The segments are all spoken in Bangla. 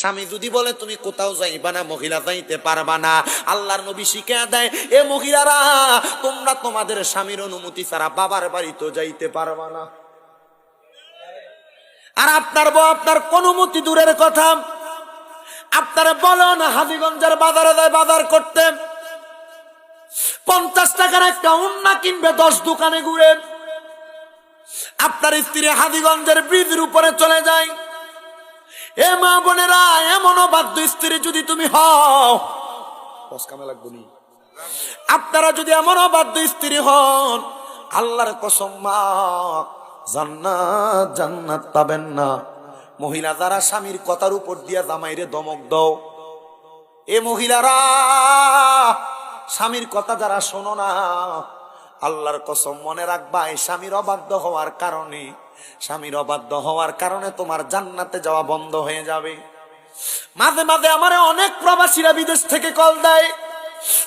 স্বামী যদি বলে, তুমি কোথাও যাইবা না, মহিলা যাইতে পারবা না। আল্লাহর নবী শিখে দেয়, এ মহিলারা, তোমরা তোমাদের স্বামীর অনুমতি ছাড়া বাবার বাড়ি তো যাইতে পারবা না। আর আপনার বউ, আপনার অনুমতি দূরের কথা। আপনারা বলো না, হাজিগঞ্জের বাজারে যায় বাজার করতে। পঞ্চাশ টাকার একটা উন্না কিনবে, দশ দোকানে ঘুরে। আপনার স্ত্রী হাদিগঞ্জের ব্রিজের উপরে চলে যায়। এ মা বোনেরা, এমন বাধ্য স্ত্রী যদি তুমি হও কামে লাগবো নি। আপনারা যদি এমন বাধ্য স্ত্রী হন, আল্লাহর কসম মা, জান্নাত জান্নাত পাবেন না মহিলা যারা স্বামীর কথার উপর দিয়া জামাইরে দমক দাও, এ মহিলারা, স্বামীর কথা যারা শোনো না, আল্লাহর কসম মনে রাখবা, এই স্বামীর অবাধ্য হওয়ার কারণে স্বামীর অবাধ্য হওয়ার কারণে তোমার জান্নাতে যাওয়া বন্ধ হয়ে যাবে। মাঝে মাঝে আমার অনেক প্রবাসীরা বিদেশ থেকে কল দেয়।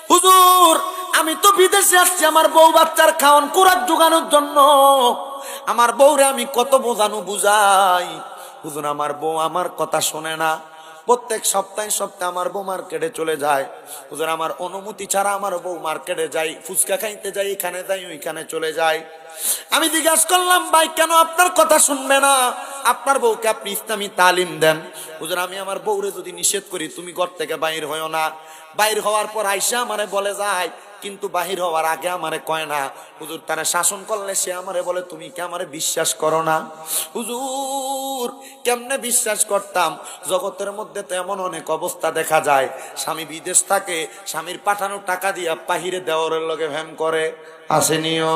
হুজুর, আমি তো বিদেশে আসছি, আমার বউ বাচ্চার খাওয়ান কুরাক জোগানোর জন্য। আমার বউরে আমি কত বোঝানো বুঝাই। হুজুর, আমার বউ আমার কথা শোনে না। প্রত্যেক সপ্তাহে সপ্তাহে আমার বউ মার্কেটে চলে যায়। হুজুর, আমার অনুমতি ছাড়া আমার বউ মার্কেটে যাই, ফুচকা খাইতে যাই, এখানে যাই, ওইখানে চলে যায় আমি জিজ্ঞাসা করলাম, ভাই, কেন আপনার কথা শুনবে না? আপনার বউকে আপনি ইসলামী তালিম দেন। হুজুর, আমি আমার বউরে যদি নিষেধ করি, তুমি ঘর থেকে বাইর হয়েও না। বাইর হওয়ার পর আইসা আমারে বলে যায় কিন্তু বাহির হওয়ার আগে আমারে কয় না, হুজুর, তারা শাসন করলে সে আমারে বলে, তুমি কি আমারে বিশ্বাস করো না? হুজুর, কেমনে বিশ্বাস করতাম? জগতের মধ্যে তো এমন অনেক অবস্থা দেখা যায়। স্বামী বিদেশ থাকে, স্বামীর পাঠানো টাকা দিয়া বাহিরে দেওয়ারের লগে ভ্যাম করে। আসেনিও।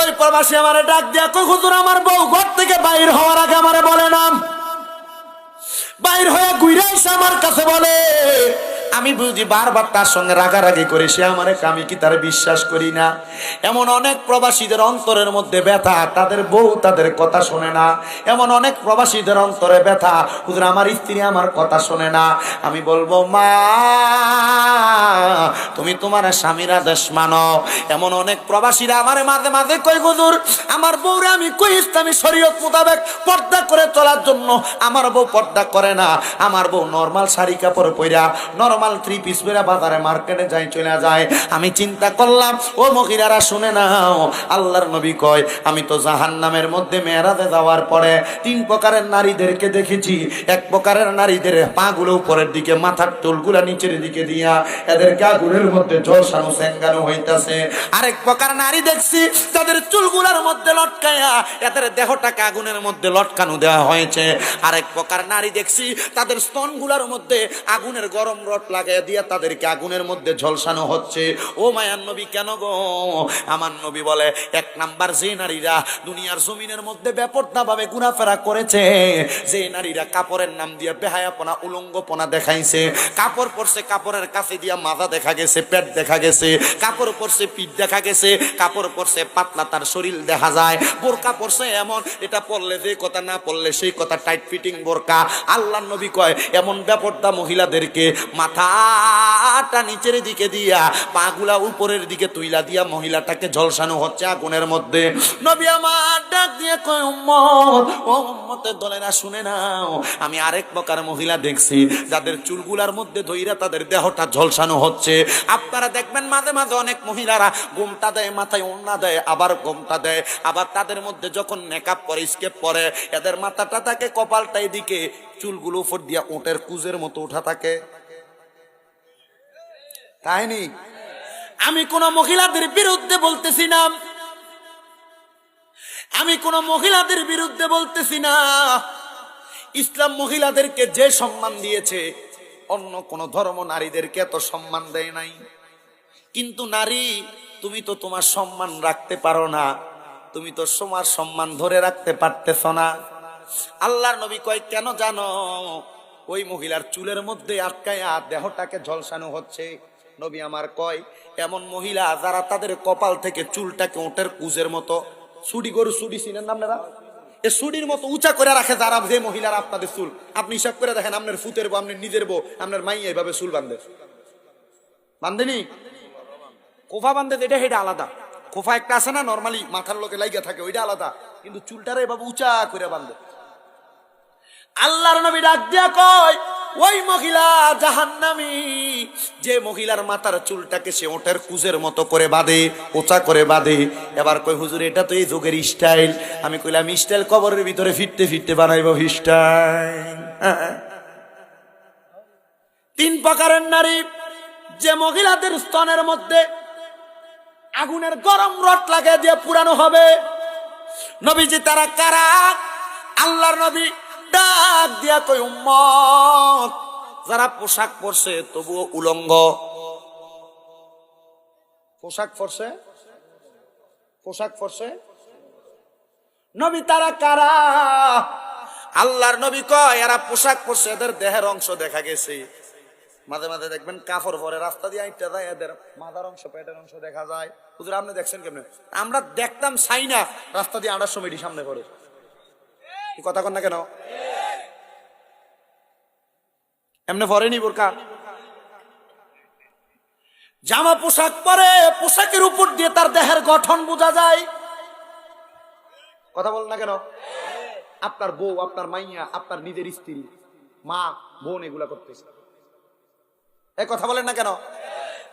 ওই প্রবাসী আমারে ডাক দিয়া হুজুর, আমার বউ ঘর থেকে বাইর হওয়ার আগে আমারে বলে না? বাইর হয়ে ঘুরে আমার কাছে বলে আমি বুঝি বারবার তার সঙ্গে রাগারাগি করে, সে আমারে আমি কি তার বিশ্বাস করি না? এমন অনেক প্রবাসীদের অন্তরের মধ্যে ব্যথা, তাদের বউ তাদের কথা শোনে না। এমন অনেক প্রবাসীদের অন্তরে ব্যথা, হুজুর আমার স্ত্রী আমার কথা শোনে না। আমি বলব, মা, তুমি তোমার স্বামীর আদেশ মানো। এমন অনেক প্রবাসীরা আমার মাঝে মাঝে কই হুজুর, আমার বউরে আমি কই ইসলামী শরীয়ত মোতাবেক পর্দা করে চলার জন্য। আমার বউ পর্দা করে না। আমার বউ নর্মাল শাড়ি কাপড় পইরা নর্মাল থ্রি পিস পইরা বাজারে মার্কেটে যাই, চলে যায়। আমি চিন্তা করলাম, ও মহিলারা শুনে নাও, আল্লাহর নবী কয়, আমি তো জাহান্নামের মধ্যে মেয়েরাতে যাওয়ার পরে তিন প্রকারের নারীদেরকে দেখেছি। এক প্রকারের নারীদের পাগুলো উপরের দিকে, মাথার চুলগুলা নিচের দিকে দিয়া এদেরকে আগুনের মধ্যে ঝলসানো স্যাঙ্গানো হইতাছে। আরেক প্রকার নারী দেখছি, তাদের চুলগুলার মধ্যে লটকায়া এদের দেহটাকে আগুনের মধ্যে লটকানো দেওয়া হয়েছে। আরেক প্রকার নারী দেখছি, তাদের স্তনগুলার মধ্যে আগুনের গরম রড লাগাইয়া দিয়া তাদেরকে আগুনের মধ্যে ঝলসানো হচ্ছে। ও মায়ার নবী, কেন গো? আমার নবী বলে, এক নাম্বার যে নারীরা দুনিয়ার জমিনের মধ্যে বেপর্দা ভাবে ঘোরাফেরা করেছে, যে নারীরা কাপড়ের নাম দিয়ে বেহায়াপনা, উলঙ্গপনা দেখাইছে, কাপড় পরছে কাপড়ের কাছে দিয়া মাথা দেখা গেছে, পেট দেখা গেছে, কাপড় পরছে পিঠ দেখা গেছে, কাপড় পরছে পাতলা তার শরীর দেখা যায়, বোরকা পরছে এমন, এটা পড়লে যে কথা, না পড়লে সেই কথা টাইট ফিটিং বোরকা। আল্লাহ নবী কয়, এমন ব্যাপারটা মহিলাদেরকে মাথাটা নিচের দিকে দিয়া, পাগুলা উপরের দিকে তুইলা দিয়া মহিলাটাকে ঝলসানো হচ্ছে আগুনের মধ্যে। নবী আমার ডাক দিয়ে কয়, উম্মত, ও উম্মতের দলেরা শুনে নাও, আমি আরেক প্রকার মহিলা দেখছি, যাদের চুলগুলার মধ্যে ধইরা তাদের দেহটা ঝলসানো হচ্ছে। আপনারা দেখবেন মাঝে মাঝে অনেক মহিলারা গোমটা দেয়, মাথায় ওড়না দেয়, আবার গোমটা দেয়। আবার তাদের মধ্যে যখন মেকআপ করে স্কেপ পরে, এদের মাথাটা থাকে কপালটা এদিকে, চুলগুলো উপর দিয়া ওটের কুজের মতো উঠা থাকে। কাহিনী আমি কোন মহিলাদের বিরুদ্ধে বলতেছি না। আমি কোন মহিলাদের বিরুদ্ধে বলতেছি না। ইসলাম মহিলাদেরকে যে সম্মান দিয়েছে, অন্য কোন ধর্ম নারীদেরকে এত সম্মান দেয় নাই। কিন্তু নারী, তুমি তো তোমার সম্মান রাখতে পারো না। তুমি তো তোমার সম্মান ধরে রাখতে পারতেছ না। আল্লাহর নবী কয়, কেন জানো? ওই মহিলার চুলের মধ্যে আটকায়া দেহটাকে ঝলসানো হচ্ছে। নবী আমার কয়, এমন মহিলা যারা তাদের কপাল থেকে চুলটাকে ওটের কুজের মতো সুডি গরু সুডি চিনেন না আপনারা? এ সুডির মতো উঁচা করে রাখে যারা যে মহিলারা আপনাদের চুল। আপনি হিসাব করে দেখেন আপনার ফুতের বউ, আপনার নিজের বউ, আপনার মাই এইভাবে চুল বান্ধে বান্ধেনি কোফা বান্ধে এটা সেটা আলাদা। কোফা একটা আছে না নর্মালি মাথার লোকে লাইগা থাকে, ওইটা আলাদা। কিন্তু চুলটারে এভাবে উঁচা করে বান্ধে আল্লাহর নবী ডাক দিয়া কয় ওই মহিলা জাহান্নামী, যে মহিলার মাথার চুলটাকে সে ওটের কুজের মতো করে বাঁধে, ওচা করে বাঁধে। এবার কই হুজুর, এটা তো এই যুগের স্টাইল। আমি কইলাম, স্টাইল কবরের ভিতরে ফিরতে ফিরতে বানাইবো স্টাইল। তিন প্রকারের নারী, যে মহিলাদের স্তনের মধ্যে আগুনের গরম রড লাগিয়ে দিয়ে পুরানো হবে। নবীজি তারা কারা? আল্লাহর নবী ডাক দিয়া কই উম্মত, যারা পোশাক পরছে তবুও উলঙ্গ। পোশাক পরছে? পোশাক পরছে? নবী তারা কারা? আল্লাহর নবী কয়, এরা পোশাক পরছে, এদের দেহের অংশ দেখা গেছে। মাঝে মাঝে দেখবেন কাপড় পরে, রাস্তা দিয়ে আইটা যায়, এদের মাথার অংশ, পেটের অংশ দেখা যায়। হুজুর, আপনি দেখছেন কেমনে? আমরা দেখতাম চাই না রাস্তা দিয়ে আনার সময় সামনে পড়ে। কথা কন না কেন? এমনি পরেনি বোরকা জামা পোশাক পরে পোশাকের উপর দিয়ে তার দেহের গঠন বোঝা যায়। কথা বল না কেন? আপনার বউ, আপনার মাইয়া, আপনার নিজের স্ত্রী, মা, বোন এগুলা করতেছে। এ কথা বলেন না কেন?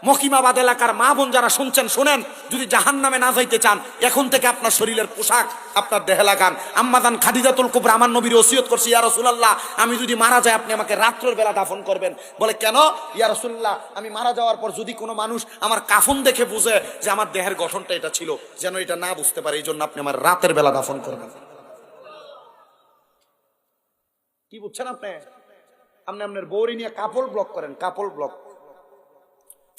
মকিমাবাদ এলাকার মা বোন যারা শুনছেন, শুনেন, যদি জাহান নামে না যাইতে চান, এখন থেকে আপনার শরীরের পোশাক, আপনার দেহে লাগান আম্মাদান খাদিজাতুল কুবরা, আমার নবীর ওসিয়ত করছি, ইয়া রাসূলুল্লাহ, আমি যদি মারা যাই, আপনি আমাকে রাত্রের বেলা দাফন করবেন। বলে, কেন? ইয়া রাসূলুল্লাহ, আমি মারা যাওয়ার পর যদি কোনো মানুষ আমার কাফন দেখে বুঝে যে আমার দেহের গঠনটা এটা ছিল, যেন এটা না বুঝতে পারে এই জন্য আপনি আমার রাতের বেলা দাফন করবেন। কি বুঝছেন আপনি? আপনি আপনার বৌরি নিয়ে কাপড় ব্লক করেন কাপড় ব্লক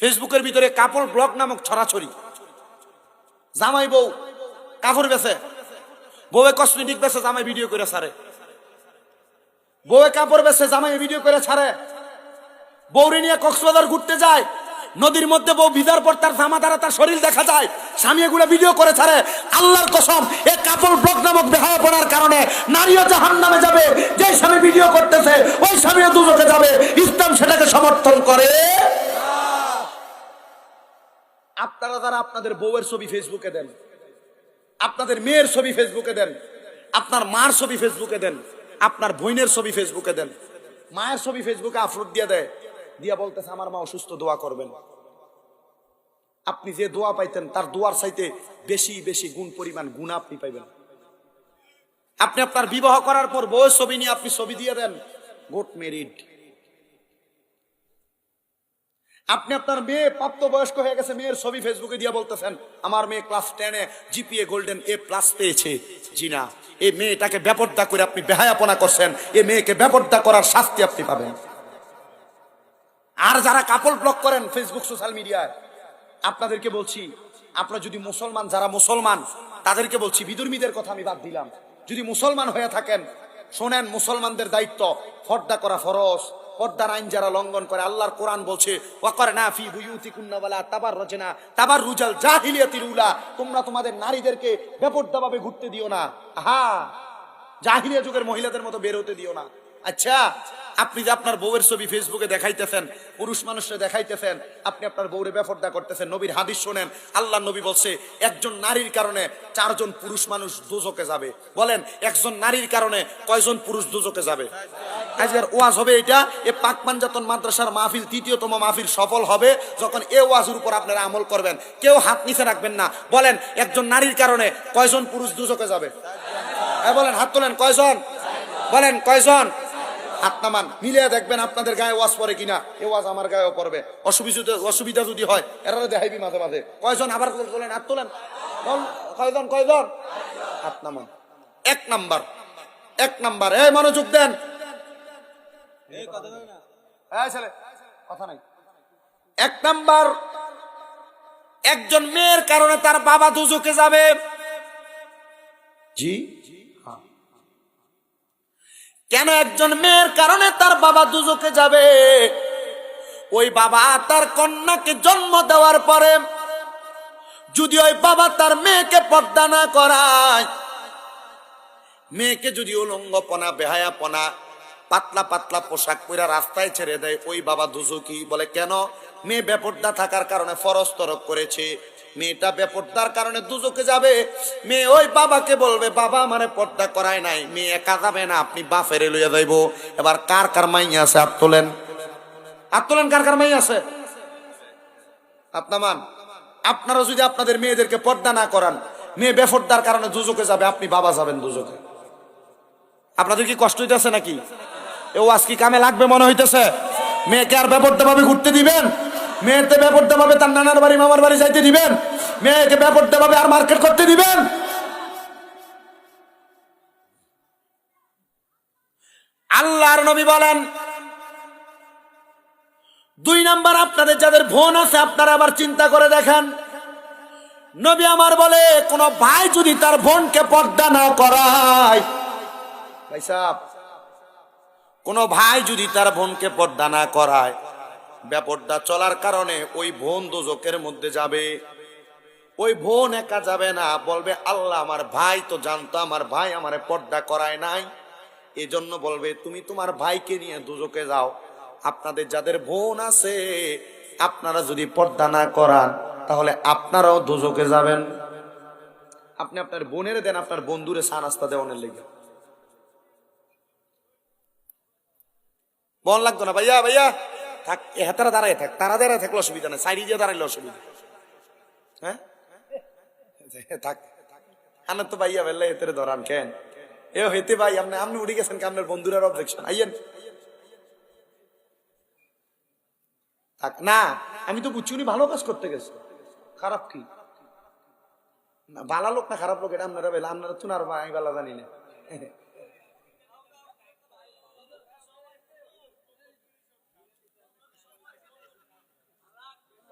ফেসবুকের ভিতরে কাপড় ব্লক নামক ছড়াছড়ি। জামাই বউ, কাপড় বেছে। বউয়ে কসমেটিক বেছে, জামাই ভিডিও করে ছাড়ে। বউয়ে কাপড় বেছে, জামাই ভিডিও করে ছাড়ে। বৌরি নিয়ে কক্সবাজার ঘুরতে যায়। নদীর মধ্যে বউ ভিজার পর তার জামা দ্বারা তার শরীর দেখা যায়। স্বামী এগুলো ভিডিও করে ছাড়ে। আল্লাহর কসম, এ কাপড় ব্লক নামক বেহায়া পড়ার কারণে নারীও জাহান নামে যাবে। যে স্বামী ভিডিও করতেছে, ওই স্বামীও দুজকে যাবে। ইসলাম সেটাকে সমর্থন করে। আপনারা যারা আপনাদের বউয়ের ছবি ফেসবুকে দেন, আপনাদের মেয়ের ছবি ফেসবুকে দেন, আপনার মার ছবি ফেসবুকে দেন, আপনার বোনের ছবি ফেসবুকে দেন, মায়ের ছবি ফেসবুকে আপলোড দিয়ে দেয়, দিয়া বলতেছে, আমার মা অসুস্থ, দোয়া করবেন। আপনি যে দোয়া পাইতেন, তার দোয়ার চাইতে বেশি বেশি গুণ পরিমাণ গুণ আপনি পাইবেন। আপনি আপনার বিবাহ করার পর বউয়ের ছবি নিয়ে আপনি ছবি দিয়ে দেন, গোট মেরিড। আপনি আপনার মেয়ে প্রাপ্ত বয়স্ক হয়ে গেছে, মেয়ের ছবি ফেসবুকে দিয়ে বলতেছেন, আমার মেয়ে ক্লাস টেনে জিপিএ গোল্ডেন এ প্লাস পেয়েছে। জিনা এই মেয়েটাকে ব্যাপরদা করে আপনি বেহায়াপনা করছেন, এই মেয়েকে ব্যাপরদা করার শাস্তি আপনি পাবেন। আর যারা কাপড় ব্লক করেন ফেসবুক সোশ্যাল মিডিয়ায় আপনাদেরকে বলছি, আপনারা যদি মুসলমান, যারা মুসলমান, তাদেরকে বলছি, বিদুর্মীদের কথা আমি বাদ দিলাম। যদি মুসলমান হয়ে থাকেন, শোনেন মুসলমানদের দায়িত্ব ফর্দা করা ফরজ। পর্দার আইন যারা লঙ্ঘন করে, আল্লাহর কোরআন বলছে ওয়াকর না ফি বুয়ুতি কুন্নাওয়ালা তাবার রচনা তাবার রুজাল জাহিলিয়াতির উলা। তোমরা তোমাদের নারীদেরকে বেপর্দাভাবে ঘুরতে দিও না। হা জাহিলিয়া যুগের মহিলাদের মতো বের হতে দিও না। আচ্ছা আপনি যে আপনার বউয়ের ছবি ফেসবুকে দেখাইতেছেন, পুরুষ মানুষকে দেখাইতেছেন, আপনি আপনার বউরে বেফর্দা করতেছেন, নবীর হাদিস শোনেন আল্লাহ নবী বলছে, একজন নারীর কারণে চারজন পুরুষ মানুষ দুজকে যাবে। বলেন, একজন নারীর কারণে কয়জন পুরুষ দুজকে যাবে? আজকের ওয়াজ হবে এটা, এ পাক পাঞ্জাতন মাদ্রাসার মাহফিল তৃতীয়তম মাহফিল সফল হবে, যখন এ ওয়াজের উপর আপনারা আমল করবেন। কেউ হাত নিচে রাখবেন না। বলেন, একজন নারীর কারণে কয়জন পুরুষ দুজকে যাবে? হ্যাঁ বলেন, হাত তোলেন, কয়জন? বলেন, কয়জন? হাত নামান মিলিয়ে দেখবেন আপনাদের গায়ে ওয়াজ পরে কিনা। এ ওয়াজ আমার গায়েও পড়বে। অসুবিধা অসুবিধা যদি হয় এরা দেখাইবি মাঝে মাঝে। কয়জন আবার তোলেন? হাত তোলেন? কয়জন কয়জন? হাত নামান এক নাম্বার। এক নাম্বার। এই মনোযোগ দেন। কথা নাই। এক নাম্বার। একজন মেয়ের কারণে তার বাবা দুজকে যাবে। জি? কেন একজন মেয়ের কারণে তার বাবা দুজকে যাবে? ওই বাবা তার কন্যাকে জন্ম দেওয়ার পরে যদি ওই বাবা তার মেয়েকে পর্দা না করায়, মেয়েকে যদি উলঙ্গপনা, বেহায়াপনা, পাতলা পাতলা পোশাক পরা রাস্তায় ছেড়ে দেয়, ওই বাবা দুজকি বলে, কেন? মেয়ে বেপর্দা থাকার কারণে ফরজ করেছে। মেয়েটা বেপর্দার কারণে দুজকে যাবে। মেয়ে ওই বাবাকে বলবে, বাবা আমারে পর্দা করায় নাই, মেয়ে একা যাবে না, আপনি বাফেরে লইয়া যাইব। এবার কার কার মাইয়া আছে, হাত তোলেন। হাত তোলেন, কার কার মাইয়া আছে? আপনামান আপনারা যদি আপনাদের মেয়েদেরকে পর্দা না করান, মেয়ে বেফর্দার কারণে দুজকে যাবে, আপনি বাবা যাবেন দুজকে। আপনাদের কি কষ্ট হইতেছে নাকি? ও আজ কি কামে লাগবে মনে হইতেছে? মেয়েকে আর বেপরতে ভাবে ঘুরতে দিবেন? মেয়েতে বেপরতে ভাবে তার নানার বাড়ি, মামার বাড়ি যাইতে দিবেন? মেয়েকে বেপরতে ভাবে আর মার্কেট করতে দিবেন? আল্লাহর নবী বলেন, দুই নাম্বার আপনাদের যাদের বোন আছে, আপনারা আবার চিন্তা করে দেখেন। নবী আমার বলে, কোন ভাই যদি তার বোনকে পর্দা না করায় কোন ভাই যদি তার বোনকে পর্দা না করায় ব্যাপরদা চলার কারণে ওই বোন দোজকের মধ্যে যাবে। ওই বোন একা যাবে না, বলবে, আল্লাহ আমার ভাই তো জানতো, আমার ভাই আমার পর্দা করায় নাই। এজন্য বলবে, তুমি তোমার ভাইকে নিয়ে দুজকে যাও। আপনাদের যাদের বোন আছে, আপনারা যদি পর্দা না করান, তাহলে আপনারাও দুজকে যাবেন। আপনি আপনার বোনের দেন, আপনার বন্ধুরে চা নাস্তা দেওয়ানের লেগে। বল লাগতো না? ভাইয়া ভাইয়া থাক হাতারা দাঁড়ায় থাক, তারা দাঁড়ায় থাকলে অসুবিধা নেই, সাইডি দিয়ে দাঁড়াইলে অসুবিধা। হ্যাঁ? থাক। আনার তো ভাইয়া বেল্লা হেতেরে ধরান, কেন? এ হেতে ভাই, আপনি আপনি উঠে গেছেন আপনার বন্ধুরার অবজেকশন আইয়েন। থাক, না, আমি তো বুঝছি উনি ভালো কাজ করতে গেছে। খারাপ কি? না, ভালো লোক না, খারাপ লোক, এটা আপনারা বেলা, আপনারা তো আর আমি বেলা জানি না।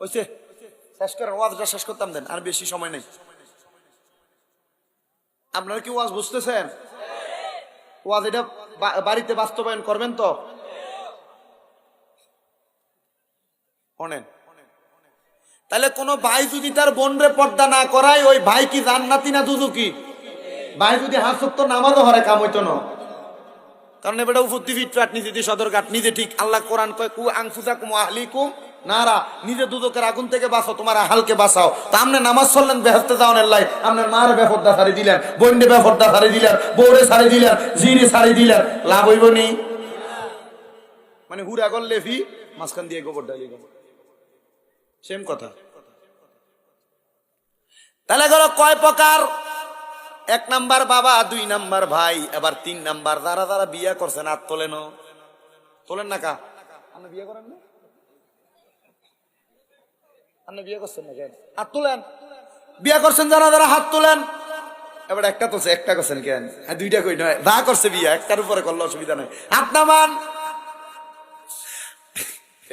হয়েছে শেষ করেন ওয়াজটা শেষ করতাম দেন, আর বেশি সময় নেই। আপনারা কি ওয়াজ বুঝতেছেন? ওয়াজ এটা বাড়িতে বাস্তবায়ন করবেন তো? শোনেন। তাহলে কোন ভাই যদি তার বোনরে পর্দা না করায়, ওই ভাই কি জান্নাতি না দুদুকি ভাই যদি হাত সত্য নামাজও হরে কাম হইতো না। কারণ এবার উপদ্দি ফিটফাট নিজে সদর কাট নিজে ঠিক আল্লাহ কোরআন কয়, কু আংফুসা কুম আহলিকুম নারা, নিজে দুদকের আগুন থেকে বাঁচো তোমার হালকে বাঁচাও। তা আপনি নামাজ চললেন বেহস্তে যাওয়ানের লাই। আপনার মার বেফরদা সারি দিলেন বন্ডে বেফরদা সারি দিলেন বৌরে সারি দিলেন, জিরি সারি দিলেন। লাভ হইব নি? মানে হুরা করলে ফি, মাঝখান দিয়ে গোবর ডালি গোবর। সেম কথা। তাহলে গেল কয় প্রকার? এক নাম্বার বাবা, দুই নাম্বার ভাই, এবার তিন নাম্বার। যারা যারা বিয়ে করছেন, আর তোলেন তোলেন না কা? আপনি বিয়ে করেন না? আপনি বিয়ে করছেন না কেন হাত তোলেন। বিয়ে করছেন যারা যারা হাত তোলেন। এবার একটা তো একটা করছেন কেন? হ্যাঁ দুইটা কই নয়। যা করছে বিয়ে, একটার উপরে করলে অসুবিধা নেই। হাত নামান।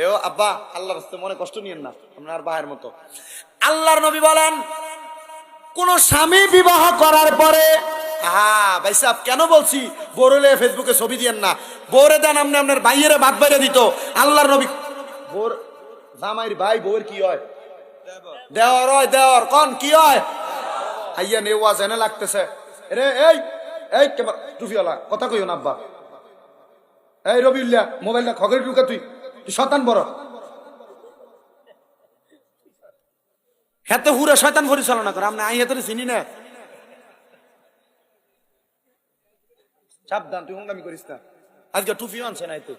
এও আব্বা, আল্লাহর মনে কষ্ট নিয়েন না, আপনার বাহের মতো। আল্লাহর নবী বলেন, কোন স্বামী বিবাহ করার পরে হ্যাঁ ভাই সাহেব, কেন বলছি? বোরলে ফেসবুকে ছবি দিয়েন না। বোরে দেন আপনি আপনার ভাইয়ের বাদ বাইরে দিত। আল্লাহর নবী বোর জামাইর ভাই, বউয়ের কি হয়? দেওয়ার হয়, দেওয়ার। কন, কি হয়? আইয়া নেওয়া জেনে লাগতেছে। রে এই এই, কেমন? টুফিওয়ালা কথা কইও না, আব্বা। এই রবিউল্লা মোবাইলটা খগের ঢুকা তুই। তুই শতান বড়। হেতে হুরে শয়তান পরিচালনা করে আপনি আই হেতে চিনি না। সাবধান, তুই হঙ্গামি করিস না। আজকে টুপি আনছে না তুই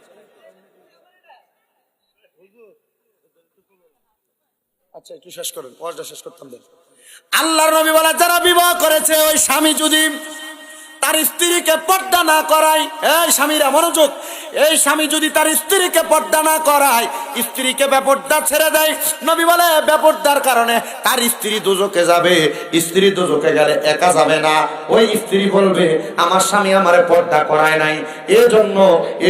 আচ্ছা একটু শেষ করেন পরটা শেষ করতাম আল্লাহর নবী বলে, যারা বিবাহ করেছে, ওই স্বামী যদি তার স্ত্রীকে পর্দা না করায় হ্যাঁ স্বামীরা মনোযোগ এই স্বামী যদি তার স্ত্রীকে পর্দা না করায়, স্ত্রীকে বেপর্দা ছেড়ে দেয়, নবী বলে, বেপর্দার কারণে তার স্ত্রী দুজকে যাবে। স্ত্রী দুজকে গেলে একা যাবে না। ওই স্ত্রী বলবে, আমার স্বামী আমারে পর্দা করায় নাই। এজন্য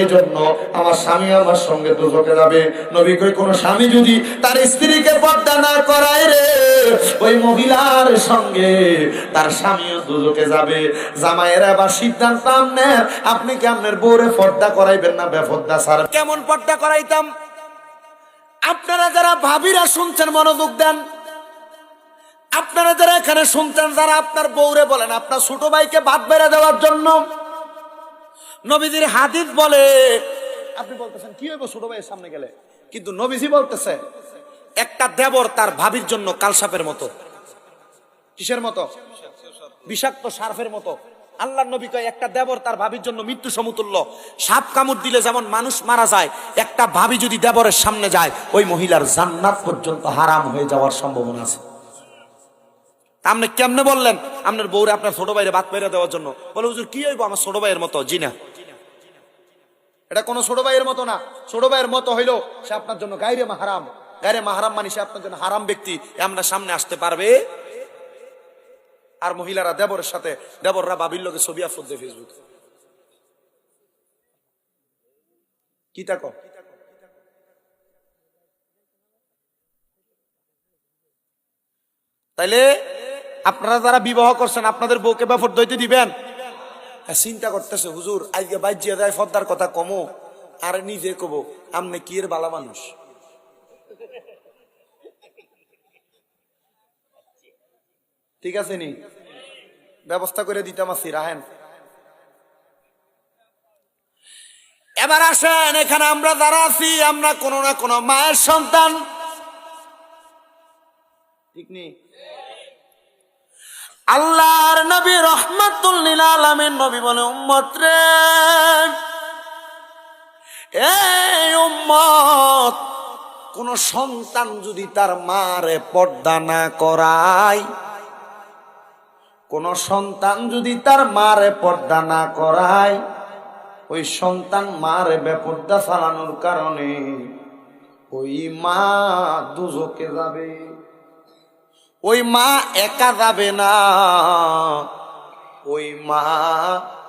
এজন্য আমার স্বামী আমার সঙ্গে দুজকে যাবে। নবী কই, কোন স্বামী যদি তার স্ত্রীকে পর্দা না করায় রে, ওই মহিলার সঙ্গে তার স্বামীও দুজকে যাবে। জামাইয়ের এবার সিদ্ধান্ত আমনের আপনি কি আপনার বউরে পর্দা করাইবেন না স্যার। কেমন পর্দা করাইতাম? আপনারা যারা ভাবিরা শুনছেন মনোযোগ দেন, আপনারা যারা এখানে শুনছেন, যারা আপনার বলেন, আপনার ছোট ভাইকে বেড়ে দেওয়ার জন্য, নবীজির হাদিস বলে, আপনি বলতেছেন, কি হইব ছোট ভাইয়ের সামনে গেলে? কিন্তু নবীজি বলতেছে, একটা দেবর তার ভাবির জন্য কালসাপের মতো। কিসের মতো? বিষাক্ত সার্ফের মতো। আল্লাহ নবী কয়, একটা দেবর তার ভাবির জন্য মৃত্যু সমতুল্য। সাপ কামড় দিলে যেমন মানুষ মারা যায়, একটা ভাবি যদি দেবরের সামনে যায়, ওই মহিলার জান্নাত পর্যন্ত হারাম হয়ে যাওয়ার সম্ভাবনা আছে। আপনি কেমনে বললেন? আপনার বউরে আপনার ছোট ভাইরে বাদ পেরে দেওয়ার জন্য। বলে, হুজুর, কি হইব আমার ছোট ভাইয়ের মতো? জি না। এটা কোনো ছোট ভাইয়ের মতো না। ছোট ভাইয়ের মতো হইল সে আপনার জন্য গাইরে মাহারাম। গাইরে মাহারাম মানে সে আপনার জন্য হারাম ব্যক্তি। আপনার সামনে আসতে পারবে? আর মহিলারা দেবরের সাথে দেবররা বাবির লোকে ছবি আপলোড দেয় ফেসবুকে কি তাকো তাইলে আপনারা যারা বিবাহ করছেন আপনাদের বউকে ব্যাপার দইতে দিবেন? হ্যাঁ, চিন্তা করতেছে হুজুর আজকে দেয় ফদ্দার কথা কমো। আর নিজে কব আমনে কি এর বালা মানুষ? ঠিক আছে নি? ব্যবস্থা করে দিতাম আছি রাহেন এবার আসেন, এখানে আমরা যারা আছি, আমরা কোনো না কোনো মায়ের সন্তান। ঠিক নেই আল্লাহর নবী রহমাতুল্লিল আলমের নবী বলে, উম্মত রে, এই উম্মত, কোন সন্তান যদি তার মারে পর্দা না করায় কোন সন্তান যদি তার মারে পর্দা না করায়, ওই সন্তান মারে বেপর্দা চালানোর কারণে ওই মা দুজকে যাবে। ওই মা একা যাবে না। ওই মা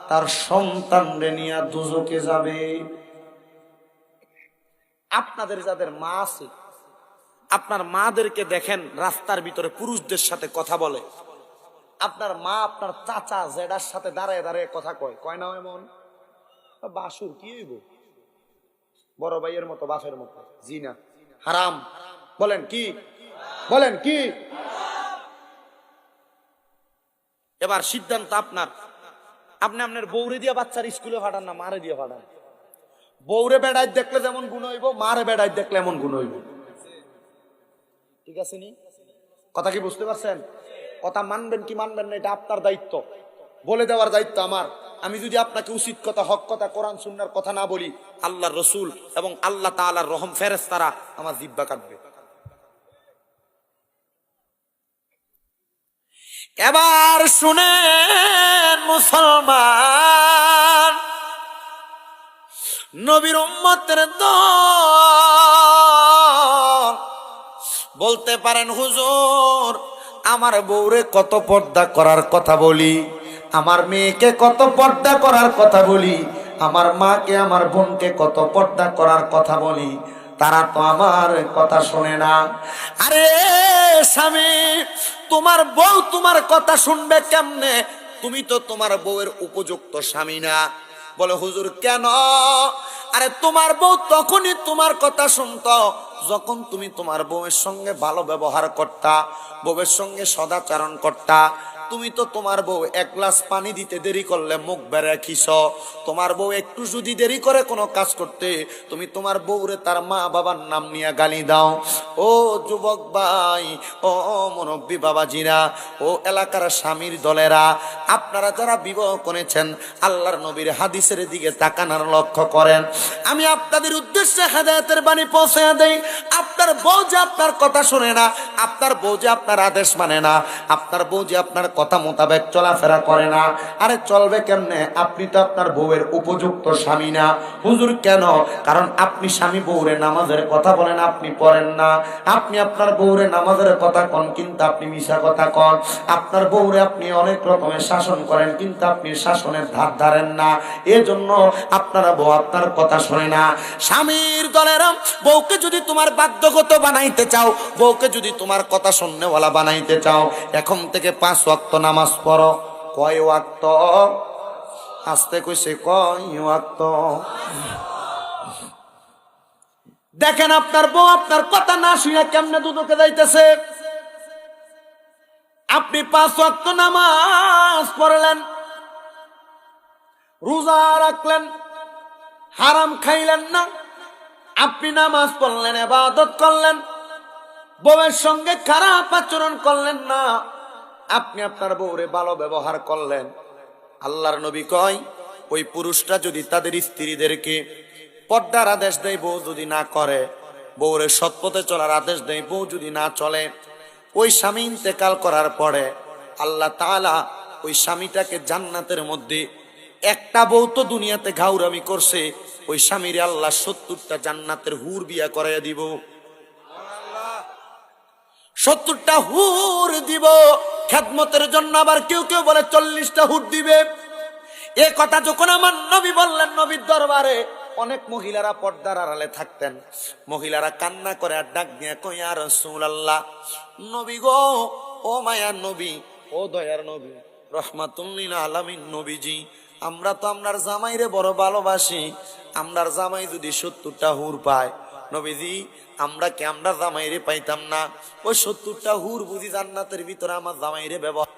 তার সন্তানরে নিয়ে দুজকে যাবে। আপনাদের যাদের মা আছে, আপনার মাদেরকে দেখেন রাস্তার ভিতরে পুরুষদের সাথে কথা বলে। আপনার মা, আপনার চাচা, জেডার সাথে দাঁড়ায় দাঁড়ায় কথা কয়। কয় না এমন? বাসুর, কি হইব? বড় ভাইয়ের মতো, বাপের মতো। জি না হারাম। বলেন কি? বলেন কি? এবার সিদ্ধান্ত আপনার। আপনি আপনার বৌরে দিয়ে বাচ্চার স্কুলে পাঠান না, মারে দিয়ে পাঠান? বৌরে বেড়াই দেখলে যেমন গুণ হইব, মারে বেড়াই দেখলে এমন গুণ হইব। ঠিক আছে নি? কথা কি বুঝতে পারছেন? কথা মানবেন কি মানবেন না, এটা আপনার দায়িত্ব। বলে দেওয়ার দায়িত্ব আমার। আমি যদি আপনাকে উচিত কথা, হক কথা, কোরআন, সুন্নার কথা না বলি, আল্লাহর রসুল এবং আল্লাহ তাআলার রহম ফেরেস্তারা আমার জিব্বা কাটবে এবার শুনেন মুসলমান, নবীর উম্মতের দল, বলতে পারেন হুজুর আমার বউরে কত পর্দা করার কথা বলি? আমার মেয়েকে কত পর্দা করার কথা বলি? আমার মাকে, আমার বোনকে কত পর্দা করার কথা বলি? তারা তো আমার কথা শোনে না। আরে স্বামী, তোমার বউ তোমার কথা শুনবে কেমনে? তুমি তো তোমার বউয়ের উপযুক্ত স্বামী না। বলে, হুজুর, কেন? আরে, তোমার বউ তখনই তোমার কথা শুনত, যখন তুমি তোমার বউয়ের সঙ্গে ভালো ব্যবহার করতা, বউয়ের সঙ্গে সদাচারণ করতা তুমি তো তোমার বউ এক গ্লাস পানি দিতে দেরি করলে মুখ বেড়ে খিস। তোমার বউ একটু যদি দেরি করে কোনো কাজ করতে, তুমি তোমার বউরে তার মা বাবার নাম নিয়ে গালি দাও। ও যুবক ভাই, ও মুরব্বী বাবাজিরা, ও এলাকার স্বামীর দলেরা, আপনারা যারা বিবাহ করেছেন, আল্লাহর নবীর হাদিসের দিকে তাকানোর লক্ষ্য করেন। আমি আপনাদের উদ্দেশ্যে হেদায়তের বাণী পৌঁছে দেই। আপনার বউ যে আপনার কথা শুনে না, আপনার বউ যে আপনার আদেশ মানে না, আপনার বউ যে আপনার কথা মোতাবেক চলাফেরা করে না। আরে চলবে কেমনে? আপনি তো আপনার বউয়ের উপযুক্ত স্বামী না। হুজুর, কেন? কারণ আপনি স্বামী বউরে নামাজের কথা বলেন, আপনি পড়েন না। আপনি আপনার বউরে নামাজের কথা কন, কিন্তু আপনি মিশা কথা কন। আপনার বউরে আপনি অনেক রকমের শাসন করেন, কিন্তু আপনি শাসনের ধার ধারেন না। এজন্য আপনারা বউ আপনার কথা শোনে না। স্বামীর দলেরা বউকে যদি তোমার বাধ্যগত বানাইতে চাও, বউকে যদি তোমার কথা শুননেওয়ালা বানাইতে চাও, এখন থেকে পাঁচ ওয়াক্ত নামাজ পড়ো। কয় ওয়াক্ত? আসতে কইছে, কয় ওয়াক্ত? দেখেন আপনার বউ আপনার কথা না শুনে কেমনে দুদকে যাইতেছে? আপনি পাঁচ ওয়াক্ত নামাজ পড়লেন, রোজা রাখলেন, হারাম খাইলেন না। আপনি নামাজ পড়লেন এবাদত করলেন, বউয়ের সঙ্গে খারাপ আচরণ করলেন না। আপনি আপনার বউরে ভালো ব্যবহার করলেন। আল্লাহর নবী কয়, ওই পুরুষটা যদি তাদের স্ত্রীদেরকে পর্দার আদেশ দেয়, বউ যদি না করে, বউরে সৎপথে চলার আদেশ দেয়, বউ যদি না চলে, ওই স্বামী ইন্তেকাল করার পরে আল্লাহ তাআলা ওই স্বামীটাকে জান্নাতের মধ্যে একটা বউ তো দুনিয়াতে ঘাউরামি করছে, ওই স্বামীর আল্লাহ সত্তরটা জান্নাতের হুর বিয়া করাইয়া দিব। সত্তরটা হুর দিব। খেদমতের জন্য আবার কেউ কেউ বলে চল্লিশটা হুর দিবে। এ কথা যখন আমার নবী বললেন, নবীর দরবারে অনেক মহিলারা পর্দার আড়ালে থাকতেন। মহিলারা কান্না করে আর ডাক দিয়ে কই আর আল্লাহ নবী গো, ও মায়ার নবী, ও দয়ার নবী রহমাতুল্লিল আলামিন নবীজি, আমরা তো আপনার জামাইরে বড় ভালোবাসি। আমরার জামাই যদি সত্তরটা হুর পায় নবীজি, আমরা কি আমরা জামাইরে পাইতাম না? ওই সত্তরটা হুর বুঝি জান্নাতের ভিতরে আমার জামাইরে ব্যবহার